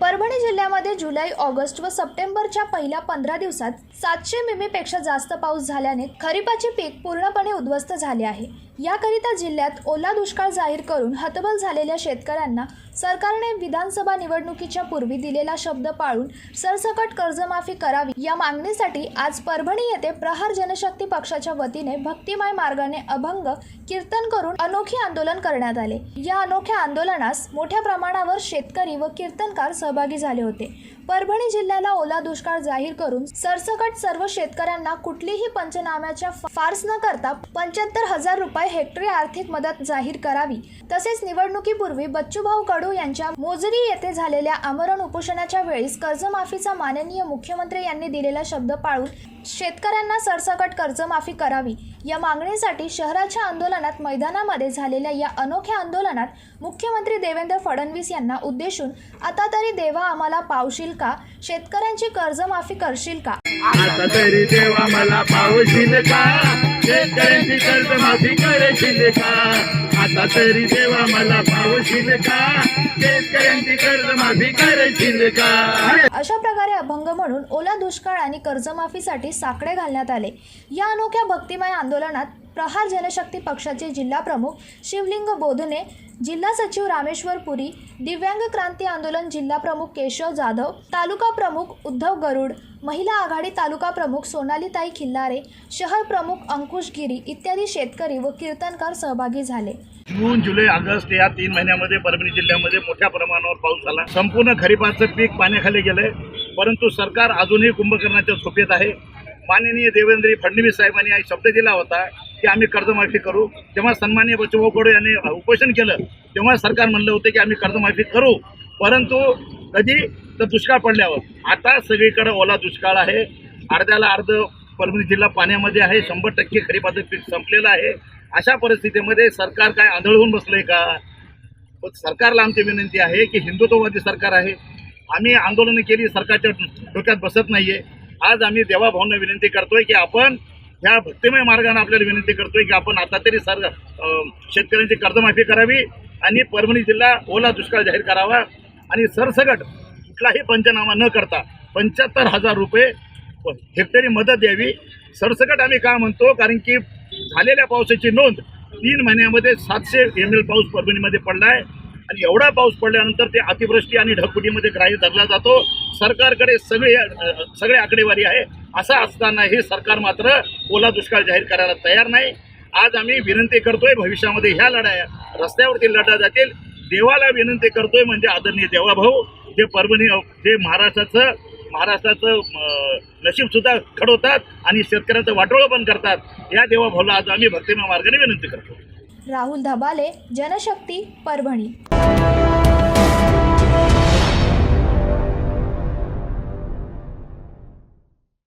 परभणी जिल्ह्यामध्ये जुलै ऑगस्ट व सप्टेंबरच्या पहिल्या पंधरा दिवसात सातशे मिमीपेक्षा जास्त पाऊस झाल्याने खरीपाचे पीक पूर्णपणे उद्ध्वस्त झाले आहे. याकरिता जिल्ह्यात ओला दुष्काळ जाहीर करून हतबल झालेल्या शेतकऱ्यांना सरकारने विधानसभा निवडणुकीच्या पूर्वी दिलेला शब्द पाळून सरसकट कर्जमाफी करावी या मागणीसाठी आज परभणी येथे प्रहार जनशक्ती पक्षाच्या वतीने भक्तिमय मार्गाने अभंग कीर्तन करून अनोखे आंदोलन करण्यात आले. या अनोख्या आंदोलनास मोठ्या प्रमाणावर शेतकरी व कीर्तनकार सहभागी झाले होते. परभणी जिल्ह्याला ओला दुष्काळ जाहीर करून सरसकट सर्व शेतकऱ्यांना कुठलीही पंचनाम्याच्या फार्स न करता पंच्याहत्तर हजार रुपये हेक्टरी आर्थिक मदत जाहीर करावी. तसेच निवडणुकीपूर्वी बच्चूभाऊ कडू यांच्या मोजरी येथे झालेल्या आमरण उपोषणाच्या वेळीस कर्जमाफीचा माननीय मुख्यमंत्री यांनी दिलेला शब्द पाळून शेतकऱ्यांना सरसकट कर्जमाफी करावी. या मागणीसाठी शहराच्या आंदोलनात मैदानामध्ये झालेल्या या अनोख्या आंदोलनात मुख्यमंत्री देवेंद्र फडणवीस यांना उद्देशून आता तरी देवा आम्हाला पावशील का? शेतकऱ्यांची कर्जमाफी करशील का? आता तरी देवा मला पावशील का? शेतकऱ्यांची कर्जमाफी करशील का? आता तरी देवा मला पावशील का? शेतकऱ्यांची कर्जमाफी करशील का? अशा प्रकारे अभंग म्हणून ओला दुष्काळ आणि कर्जमाफीसाठी साकडे घालण्यात आले. या अनोख्या भक्तिमय आंदोलनात प्रहार जनशक्ती पक्षाचे जिल्हा प्रमुख शिवलिंग बोधने जिल्हा सचिव रामेश्वर पुरी दिव्यांग क्रांती आंदोलन जिल्हा प्रमुख केशव जाधव तालुका प्रमुख उद्धव गरुड महिला आघाडी तालुका प्रमुख सोनालीताई खिल्लारे शहर प्रमुख अंकुश गिरी इत्यादी शेतकरी व कीर्तनकार सहभागी झाले. जून जुलै ऑगस्ट या तीन महिन्यामध्ये परभणी जिल्ह्यामध्ये मोठ्या प्रमाणावर पाऊस झाला. संपूर्ण खरीपाचं पीक पाण्याखाली गेलंय परंतु सरकार अजूनही कुंभकर्णाच्या झोपेत आहे. माननीय देवेंद्र फडणवीस साहेबांनी हा शब्द दिला होता की आम्ही कर्जमाफी करू. तेव्हा सन्माननीय बच्चूभाऊ कडू यांनी उपोषण केलं तेव्हा सरकार म्हणलं होतं की आम्ही कर्जमाफी करू. परंतु कधी? तर दुष्काळ पडल्यावर. आता सगळीकडे ओला दुष्काळ आहे. अर्ध्याला अर्ध परभणी जिल्हा पाण्यामध्ये आहे. शंभर टक्के खरीपाचं पीक संपलेलं आहे. अशा परिस्थितीमध्ये सरकार काय आंधळून बसलंय का? सरकारला आमची विनंती आहे की हिंदुत्ववादी सरकार आहे. आम्ही आंदोलनं केली सरकारच्या डोक्यात बसत नाही आहे आज आम्ही देवाभाऊंना विनंती करतोय की आपण ह्या भक्तिमय मार्गाने आपल्याला विनंती करतोय की आपण आता तरी सर शेतकऱ्यांची कर्जमाफी करावी आणि परभणी जिल्हा ओला दुष्काळ जाहीर करावा आणि सरसकट कुठलाही पंचनामा न करता पंच्याहत्तर हजार रुपये हेक्टरी मदत द्यावी. सरसकट आम्ही का म्हणतो? कारण की झालेल्या पावसाची नोंद तीन महिन्यामध्ये सातशे एम एल पाऊस परभणीमध्ये पडला आहे आणि एवढा पाऊस पडल्यानंतर ते अतिवृष्टी आणि ढगफुटीमध्ये ग्राह्य धरला जातो. सरकारकडे सगळे सगळे आकडेवारी आहे. असं असताना हे सरकार मात्र ओला दुष्काळ जाहीर करायला तयार नाही. आज आम्ही विनंती करतोय भविष्यामध्ये ह्या लढाया रस्त्यावरती लढल्या जातील. देवाला विनंती करतोय म्हणजे आदरणीय देवाभाऊ जे परभणी जे महाराष्ट्राचं महाराष्ट्राचं नशीबसुद्धा नशीब सुद्धा घडवतात आणि शेतकऱ्यांचं वाटोळं पण करतात. या देवाभाऊला आज आम्ही भक्तिमय मार्गाने विनंती करतो. राहुल धबाले जनशक्ती परभणी